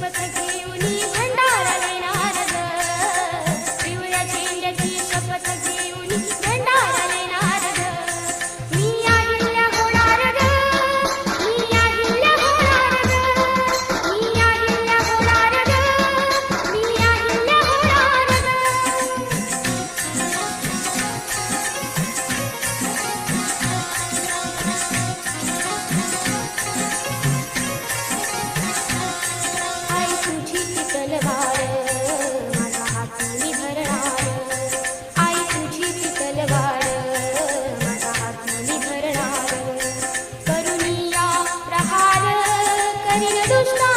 भंडारा देणार. पिवळ्या झेंड्याची शपथ घेऊन ありがとうごい。